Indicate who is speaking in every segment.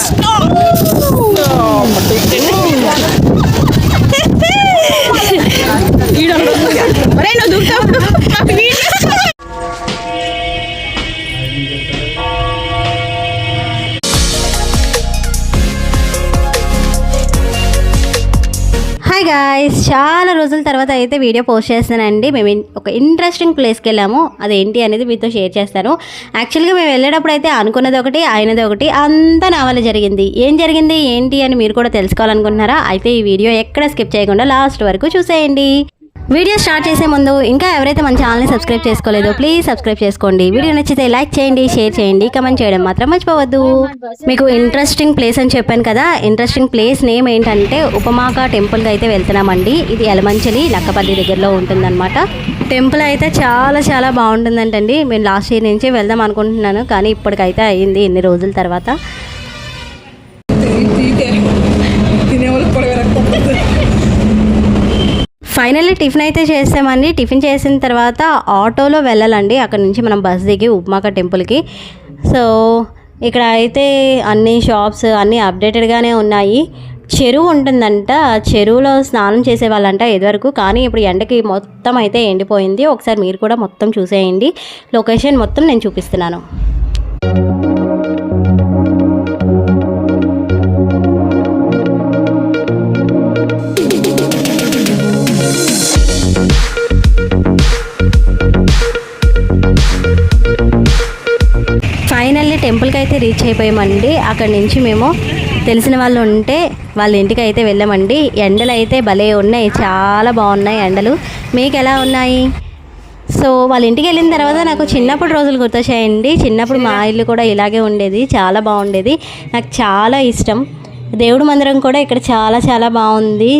Speaker 1: Let's go! చాలా రోజుల తర్వాత అయితే వీడియో పోస్ట్ చేస్తానండి మేము ఒక ఇంట్రెస్టింగ్ ప్లేస్కి వెళ్ళాము. అదేంటి అనేది మీతో షేర్ చేస్తాను. యాక్చువల్గా మేము వెళ్ళేటప్పుడు అయితే అనుకున్నది ఒకటి అయినది ఒకటి అంతా నా వల్ల జరిగింది. ఏం జరిగింది ఏంటి అని మీరు కూడా తెలుసుకోవాలనుకుంటున్నారా? అయితే ఈ వీడియో ఎక్కడ స్కిప్ చేయకుండా లాస్ట్ వరకు చూసేయండి. వీడియో స్టార్ట్ చేసే ముందు ఇంకా ఎవరైతే మన ఛానల్ని సబ్స్క్రైబ్ చేసుకోలేదో ప్లీజ్ సబ్స్క్రైబ్ చేసుకోండి. వీడియో నచ్చితే లైక్ చేయండి షేర్ చేయండి కమెంట్ చేయడం మాత్రం మర్చిపోవద్దు. మీకు ఇంట్రెస్టింగ్ ప్లేస్ అని చెప్పాను కదా ఇంట్రెస్టింగ్ ప్లేస్ నేమ్ ఏంటంటే ఉపమాక టెంపుల్కి అయితే వెళ్తున్నామండి. ఇది ఎలమంచిలి లక్కపల్లి దగ్గరలో ఉంటుందన్నమాట. టెంపుల్ అయితే చాలా చాలా బాగుంటుందంటండి. మేము లాస్ట్ ఇయర్ నుంచి వెళ్దాం అనుకుంటున్నాను కానీ ఇప్పటికైతే అయ్యింది ఎన్ని రోజుల తర్వాత. ఫైనల్లీ టిఫిన్ అయితే చేసామండి టిఫిన్ చేసిన తర్వాత ఆటోలో వెళ్ళాలండి. అక్కడ నుంచి మనం బస్ దిగి ఉప్మాక టెంపుల్కి. సో ఇక్కడ అయితే అన్ని షాప్స్ అన్నీ అప్డేటెడ్గానే ఉన్నాయి. చెరువు ఉంటుందంట. చెరువులో స్నానం చేసేవాళ్ళంట ఇదివరకు. కానీ ఇప్పుడు ఎండకి మొత్తం అయితే ఎండిపోయింది. ఒకసారి మీరు కూడా మొత్తం చూసేయండి. లొకేషన్ మొత్తం నేను చూపిస్తున్నాను. టెంపుల్కి అయితే రీచ్ అయిపోయామండి. అక్కడి నుంచి మేము తెలిసిన వాళ్ళు ఉంటే వాళ్ళ ఇంటికి అయితే వెళ్ళామండి. ఎండలు అయితే భలే ఉన్నాయి. చాలా బాగున్నాయి ఎండలు. మీకు ఎలా ఉన్నాయి? సో వాళ్ళ ఇంటికి వెళ్ళిన తర్వాత నాకు చిన్నప్పుడు రోజులు గుర్తొచ్చాయండి. చిన్నప్పుడు మా ఇల్లు కూడా ఇలాగే ఉండేది. చాలా బాగుండేది. నాకు చాలా ఇష్టం. దేవుడు మందిరం కూడా ఇక్కడ చాలా చాలా బాగుంది.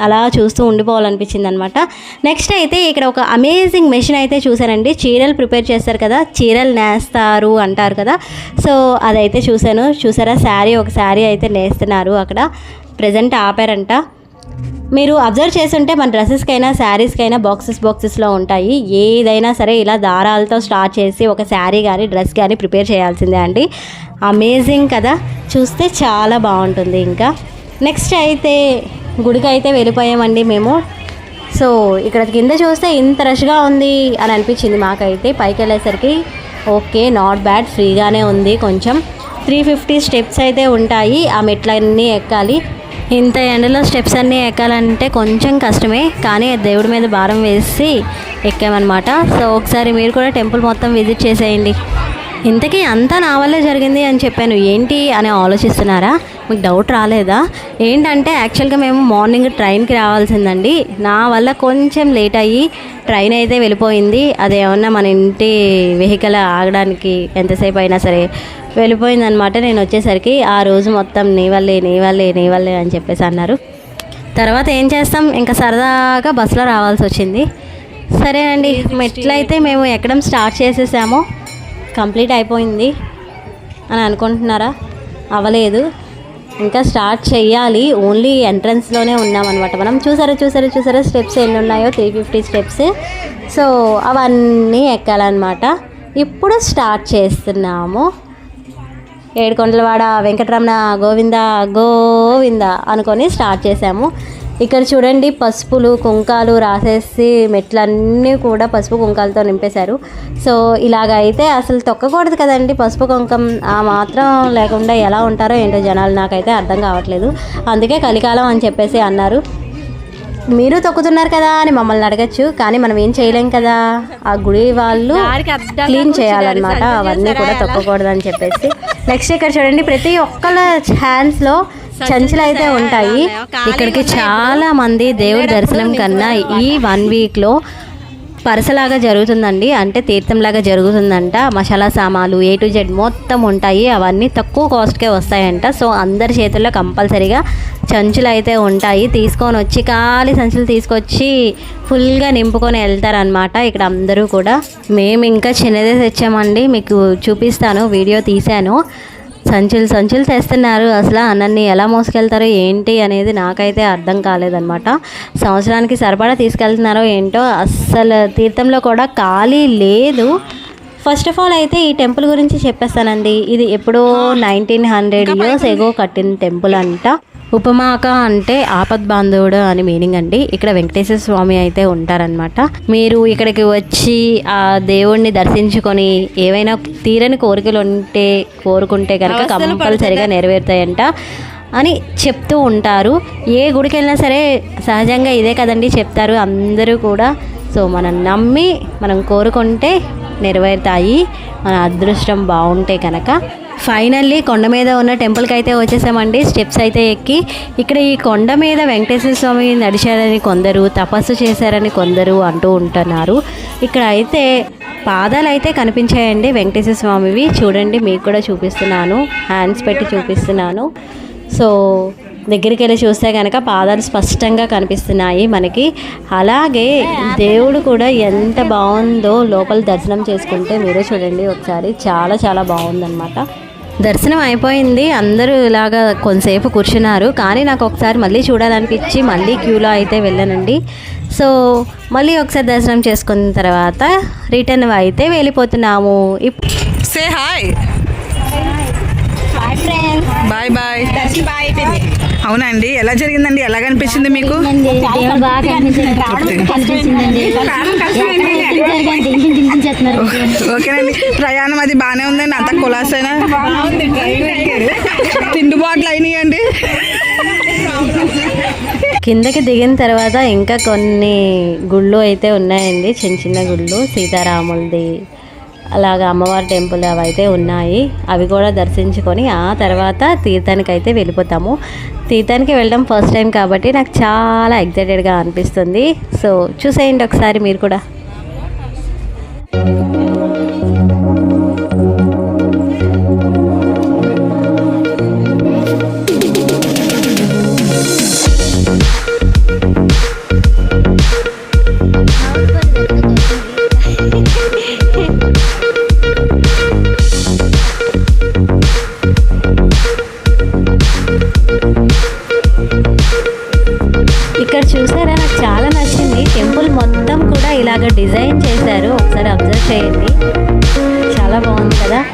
Speaker 1: అలా చూస్తూ ఉండిపోవాలనిపించింది అనమాట నెక్స్ట్ అయితే ఇక్కడ ఒక అమేజింగ్ మెషిన్ అయితే చూశానండి. చీరలు ప్రిపేర్ చేస్తారు కదా చీరలు నేస్తారు అంటారు కదా. సో అదైతే చూశాను. చూసారా? శారీ ఒక శారీ అయితే నేస్తున్నారు అక్కడ. ప్రజెంట్ ఆపారంట. మీరు అబ్జర్వ్ చేస్తుంటే మన డ్రెస్సెస్కైనా శారీస్కైనా బాక్సెస్ బాక్సెస్లో ఉంటాయి. ఏదైనా సరే ఇలా దారాలతో స్టార్ట్ చేసి ఒక శారీ కానీ డ్రెస్ కానీ ప్రిపేర్ చేయాల్సిందే అండి. అమేజింగ్ కదా. చూస్తే చాలా బాగుంటుంది ఇంకా. నెక్స్ట్ అయితే గుడికి అయితే వెళ్ళిపోయామండి మేము. సో ఇక్కడ కింద చూస్తే ఇంత రష్గా ఉంది అని అనిపించింది మాకైతే. పైకి వెళ్ళేసరికి ఓకే నాట్ బ్యాడ్ ఫ్రీగానే ఉంది కొంచెం. త్రీ ఫిఫ్టీ స్టెప్స్ అయితే ఉంటాయి. ఆ మెట్లన్నీ ఎక్కాలి. ఇంత ఎండలో స్టెప్స్ అన్నీ ఎక్కాలంటే కొంచెం కష్టమే. కానీ దేవుడి మీద భారం వేసి ఎక్కామన్నమాట. సో ఒకసారి మీరు కూడా టెంపుల్ మొత్తం విజిట్ చేసేయండి. ఇంతకీ అంతా నా వల్లే జరిగింది అని చెప్పాను. ఏంటి అని ఆలోచిస్తున్నారా? మీకు డౌట్ రాలేదా? ఏంటంటే యాక్చువల్గా మేము మార్నింగ్ ట్రైన్కి రావాల్సిందండి. నా వల్ల కొంచెం లేట్ అయ్యి ట్రైన్ అయితే వెళ్ళిపోయింది. అదేమన్నా మన ఇంటి వెహికల్ ఆగడానికి ఎంతసేపు అయినా సరే వెళ్ళిపోయిందనమాట నేను వచ్చేసరికి ఆ రోజు మొత్తం నీ వల్లే నీ వల్లే నీ వల్లే అని చెప్పేసి అన్నారు. తర్వాత ఏం చేస్తాం? ఇంకా సరదాగా బస్సులో రావాల్సి వచ్చింది. సరేనండి. మెట్లయితే మేము ఎక్కడం స్టార్ట్ చేసేసాము. కంప్లీట్ అయిపోయింది అని అనుకుంటున్నారా? అవ్వలేదు. ఇంకా స్టార్ట్ చేయాలి ఓన్లీ ఎంట్రన్స్లోనే ఉన్నామన్నమాట మనం. చూసారా చూసారా చూసారా స్టెప్స్ ఎన్ని ఉన్నాయో త్రీ ఫిఫ్టీ స్టెప్స్. సో అవన్నీ ఎక్కాలన్నమాట. ఇప్పుడు స్టార్ట్ చేస్తున్నాము. ఏడుకొండలవాడ వెంకటరమణ గోవింద గోవింద అనుకొని స్టార్ట్ చేసాము ఇక్కడ చూడండి పసుపులు కుంకాలు రాసేసి మెట్లన్నీ కూడా పసుపు కుంకాలతో నింపేశారు. సో ఇలాగ అయితే అసలు తొక్కకూడదు కదండి పసుపు కుంకం. ఆ మాత్రం లేకుండా ఎలా ఉంటారో ఏంటో జనాలు నాకైతే అర్థం కావట్లేదు. అందుకే కలికాలం అని చెప్పేసి అన్నారు. మీరు తొక్కుతున్నారు కదా అని మమ్మల్ని అడగచ్చు కానీ మనం ఏం చేయలేం కదా. ఆ గుడి వాళ్ళు క్లీన్ చేయాలన్నమాట అవన్నీ కూడా తొక్కకూడదని చెప్పేసి. నెక్స్ట్ ఇక్కడ చూడండి ప్రతి ఒక్కళ్ళ హ్యాండ్స్లో చంచులు అయితే ఉంటాయి. ఇక్కడికి చాలా మంది దేవుడి దర్శనం కన్నా ఈ వన్ వీక్లో పరసలాగా జరుగుతుందండి. అంటే తీర్థంలాగా జరుగుతుందంట. మసాలా సామాలు ఏ టు జెడ్ మొత్తం ఉంటాయి. అవన్నీ తక్కువ కాస్ట్కే వస్తాయంట. సో అందరి చేతుల్లో కంపల్సరీగా సంచులు అయితే ఉంటాయి. తీసుకొని వచ్చి ఖాళీ సంచులు తీసుకొచ్చి ఫుల్గా నింపుకొని వెళ్తారనమాట ఇక్కడ అందరూ కూడా. మేము ఇంకా చిన్నదే తెచ్చామండి. మీకు చూపిస్తాను. వీడియో తీశాను. సంచులు సంచులు తెస్తున్నారు. అసలు అన్నన్ని ఎలా మోసుకెళ్తారో ఏంటి అనేది నాకైతే అర్థం కాలేదన్నమాట. సంవత్సరానికి సరిపడా తీసుకెళ్తున్నారో ఏంటో అస్సలు తీర్థంలో కూడా ఖాళీ లేదు. ఫస్ట్ ఆఫ్ ఆల్ అయితే ఈ టెంపుల్ గురించి చెప్పేస్తానండి. ఇది ఎప్పుడో నైన్టీన్ హండ్రెడ్ ఇయర్స్ ఎగో కట్టిన టెంపుల్ అంట. ఉపమాక అంటే ఆపద్ బాంధవుడు అని మీనింగ్ అండి. ఇక్కడ వెంకటేశ్వర స్వామి అయితే ఉంటారనమాట మీరు ఇక్కడికి వచ్చి ఆ దేవుణ్ణి దర్శించుకొని ఏవైనా తీరని కోరికలు ఉంటే కోరుకుంటే కనుక కంపల్సరిగా నెరవేరుతాయంట అని చెప్తూ ఉంటారు. ఏ గుడికి వెళ్ళినా సరే సహజంగా ఇదే కదండి చెప్తారు. అందరూ కూడా సో మనం నమ్మి మనం కోరుకుంటే నెరవేరుతాయి. మన అదృష్టం బాగుంటే కనుక ఫైనల్లీ కొండ మీద ఉన్న టెంపుల్కి అయితే వచ్చేసామండి. స్టెప్స్ అయితే ఎక్కి ఇక్కడ ఈ కొండ మీద వెంకటేశ్వర స్వామి నడిచారని కొందరు తపస్సు చేశారని కొందరు అంటూ ఉంటున్నారు. ఇక్కడ అయితే పాదాలు అయితే కనిపించాయండి వెంకటేశ్వర స్వామివి. చూడండి మీకు కూడా చూపిస్తున్నాను. హ్యాండ్స్ పెట్టి చూపిస్తున్నాను. సో దగ్గరికి వెళ్ళి చూస్తే కనుక పాదాలు స్పష్టంగా కనిపిస్తున్నాయి మనకి. అలాగే దేవుడు కూడా ఎంత బాగుందో లోపల దర్శనం చేసుకుంటే మీరే చూడండి ఒకసారి. చాలా చాలా బాగుందన్నమాట. దర్శనం అయిపోయింది. అందరూ ఇలాగా కొంతసేపు కూర్చున్నారు. కానీ నాకు ఒకసారి మళ్ళీ చూడాలనిపించి మళ్ళీ క్యూలో అయితే వెళ్ళానండి. సో మళ్ళీ ఒకసారి దర్శనం చేసుకున్న తర్వాత రిటర్న్ అయితే వెళ్ళిపోతున్నాము.
Speaker 2: సే హాయ్ బాయ్ బాయ్ అవునండి. ఎలా జరిగిందండి? ఎలా కనిపించింది మీకు
Speaker 3: తినిపించేస్తున్నారు
Speaker 2: ఓకేనండి. ప్రయాణం అది బాగానే ఉందండి. అంత కులాసైనా తిండి బాట్లు అయినాయండి.
Speaker 1: కిందకి దిగిన తర్వాత ఇంకా కొన్ని గుళ్ళు అయితే ఉన్నాయండి. చిన్న చిన్న గుళ్ళు సీతారాములది అలాగా అమ్మవారి టెంపుల్ అవి అయితే ఉన్నాయి. అవి కూడా దర్శించుకొని ఆ తర్వాత తీర్థానికి అయితే వెళ్ళిపోతాము. తీర్థానికి వెళ్ళడం ఫస్ట్ టైం కాబట్టి నాకు చాలా ఎగ్జైటెడ్గా అనిపిస్తుంది. సో చూసేయండి ఒకసారి మీరు కూడా.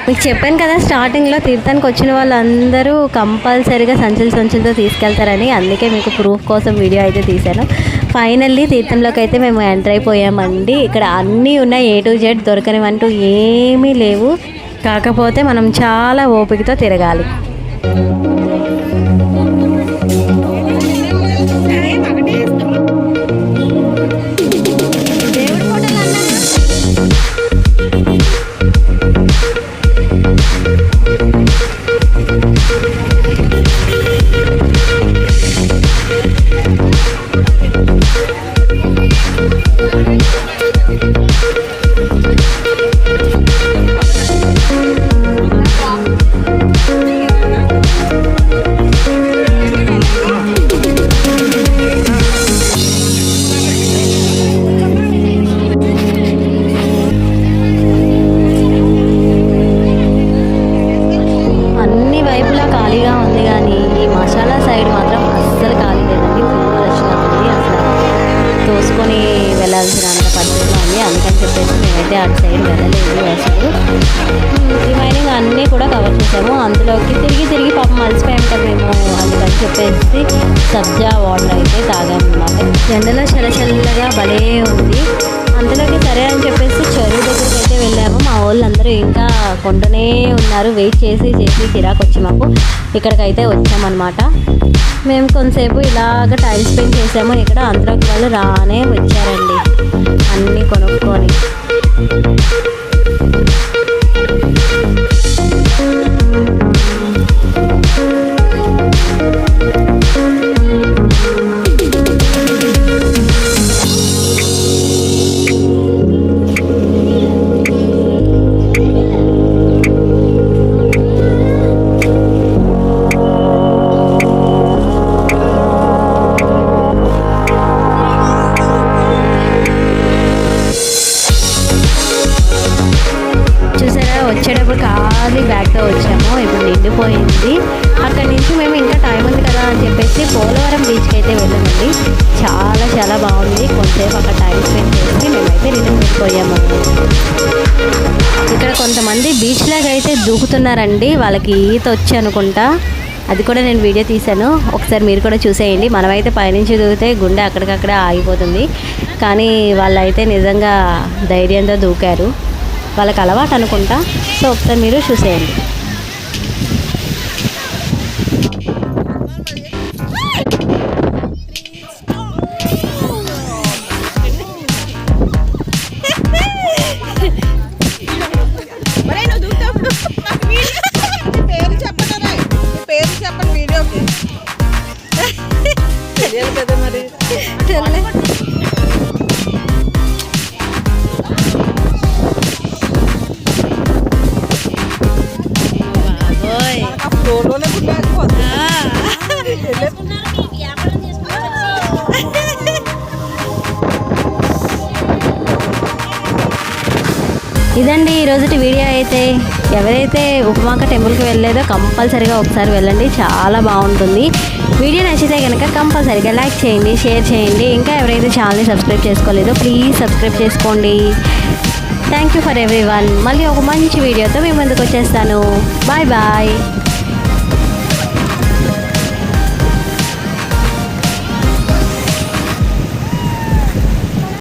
Speaker 1: మీకు చెప్పాను కదా స్టార్టింగ్లో తీర్థానికి వచ్చిన వాళ్ళందరూ కంపల్సరీగా సంచులు సంచులతో తీసుకెళ్తారని అందుకే మీకు ప్రూఫ్ కోసం వీడియో అయితే తీశాను. ఫైనల్లీ తీర్థంలోకి అయితే మేము ఎంటర్ అయిపోయామండి. ఇక్కడ అన్నీ ఉన్నాయి ఏ టు జెడ్ దొరకనివంటూ ఏమీ లేవు. కాకపోతే మనం చాలా ఓపికతో తిరగాలి. సబ్జా వాటర్ అయితే తాగామన్నమాట ఎండలో చల్లచల్లగా భలే ఉంది. అందులోకి సరే అని చెప్పేసి చెరువు దగ్గరికి అయితే వెళ్ళాము. మా వాళ్ళందరూ ఇంకా కొంటూనే ఉన్నారు. వెయిట్ చేసి చేసి చిరాకు వచ్చి మాకు. ఇక్కడికైతే వచ్చామన్నమాట. మేము కొంతసేపు ఇలాగ టైం స్పెండ్ చేసాము. ఇక్కడ అందులోకి వాళ్ళు రానే వచ్చారండి. అన్నీ కొనుక్కొని. దూకుతున్నారండి. వాళ్ళకి ఈత వచ్చి అనుకుంటా. అది కూడా నేను వీడియో తీశాను. ఒకసారి మీరు కూడా చూసేయండి. మనమైతే పైనుంచి దూకితే గుండె అక్కడికక్కడ ఆగిపోతుంది. కానీ వాళ్ళైతే నిజంగా ధైర్యంతో దూకారు. వాళ్ళకి అలవాటు అనుకుంటా. సో ఒకసారి మీరు చూసేయండి. ఇదండి ఈరోజుటి వీడియో అయితే. ఎవరైతే ఉపమాక టెంపుల్కి వెళ్ళలేదో కంపల్సరీగా ఒకసారి వెళ్ళండి. చాలా బాగుంటుంది. వీడియో నచ్చితే కనుక కంపల్సరీగా లైక్ చేయండి షేర్ చేయండి. ఇంకా ఎవరైతే ఛానల్ని సబ్స్క్రైబ్ చేసుకోలేదో ప్లీజ్ సబ్స్క్రైబ్ చేసుకోండి. Thank you for everyone మళ్ళీ ఒక మంచి వీడియోతో మేము ముందుకు వచ్చేస్తాను. Bye bye.